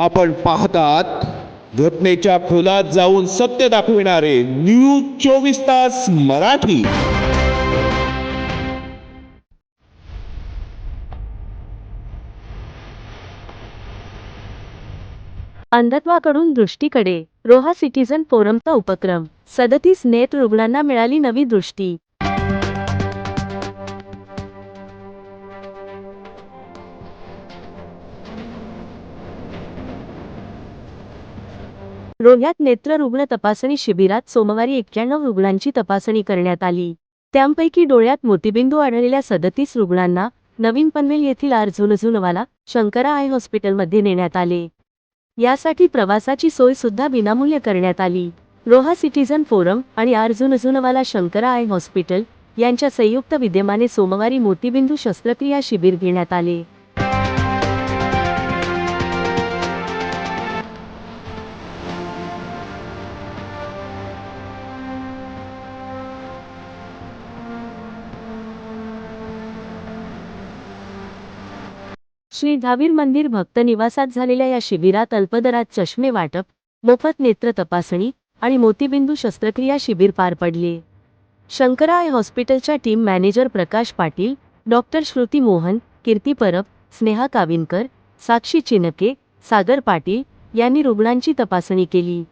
आपण पाहतात घटनेच्या खोलात जाऊन सत्य दाखविणारे न्यूज चोवीस तास मराठी. अंधत्वाकडून दृष्टीकडे रोहा सिटीझन फोरमचा उपक्रम. सदतीस नेत रुग्णांना मिळाली नवी दृष्टी. रोह्यात नेत्र रुग्ण तपासणी शिबिरात सोमवारी एक्क्याण्णव रुग्णांची तपासणी करण्यात आली. त्यांपैकी डोळ्यात मोतीबिंदू आढळलेल्या सदतीस रुग्णांना नवीन पनवेल येथील आरझुनझुनवाला शंकरा आय हॉस्पिटलमध्ये नेण्यात आले. यासाठी प्रवासाची सोय सुद्धा विनामूल्य करण्यात आली. रोहा सिटीझन फोरम आणि आरझुनझुनवाला शंकरा आय हॉस्पिटल यांच्या संयुक्त विद्यमाने सोमवारी मोतीबिंदू शस्त्रक्रिया शिबिर घेण्यात आले. श्री धावीर मंदिर भक्त निवासात झालेल्या या शिबिरात अल्पदरात चष्मे वाटप मोफत नेत्र तपासणी आणि मोतीबिंदू शस्त्रक्रिया शिबिर पार पडले. शंकराय आय हॉस्पिटलच्या team manager Prakash Patil doctor Shruti Mohan Kirti Parab Sneha Kavinkar Sakshi Chinke Sagar Patil यांनी रुग्णांची तपासणी केली.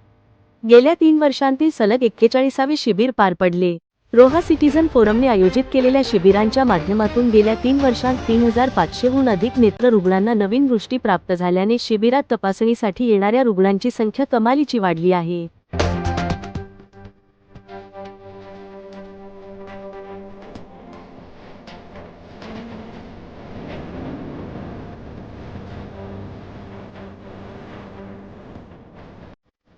गेल्या तीन वर्षांतील सलग एक्केचाळीसावे शिबिर पार पडले. रोहा सिटीझन फोरमने आयोजित केलेल्या शिबिरांच्या माध्यमातून गेल्या तीन वर्षांत तीन हजार पाचशेहून अधिक नेत्र रुग्णांना नवीन दृष्टी प्राप्त झाल्याने शिबिरात तपासणीसाठी येणाऱ्या रुग्णांची संख्या कमालीची वाढली आहे.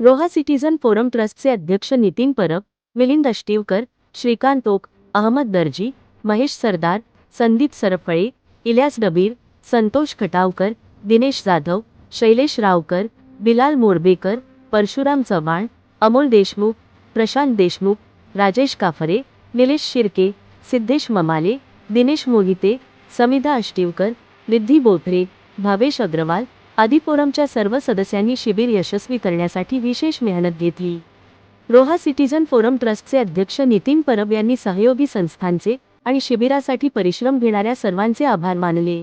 रोहा सिटीझन फोरम ट्रस्टचे अध्यक्ष नितीन परब मिलिंद अष्टीवकर श्रीकांत ओक अहमद दर्जी महेश सरदार संदीप सरफळे इल्यास डबीर संतोष खटावकर दिनेश जाधव शैलेश रावकर बिलाल मोरबेकर परशुराम चव्हाण अमोल देशमुख प्रशांत देशमुख राजेश काफरे निलेश शिर्के सिद्धेश ममाले दिनेश मोहिते समिधा अष्टीवकर रिद्धी बोथरे भावेश अग्रवाल आदी फोरमच्या सर्व सदस्यांनी शिबिर यशस्वी करण्यासाठी विशेष मेहनत घेतली. रोहा सिटीझन फोरम ट्रस्टचे अध्यक्ष नितीन परब यांनी सहयोगी संस्थांचे आणि शिबिरासाठी परिश्रम घेणाऱ्या सर्वांचे आभार मानले.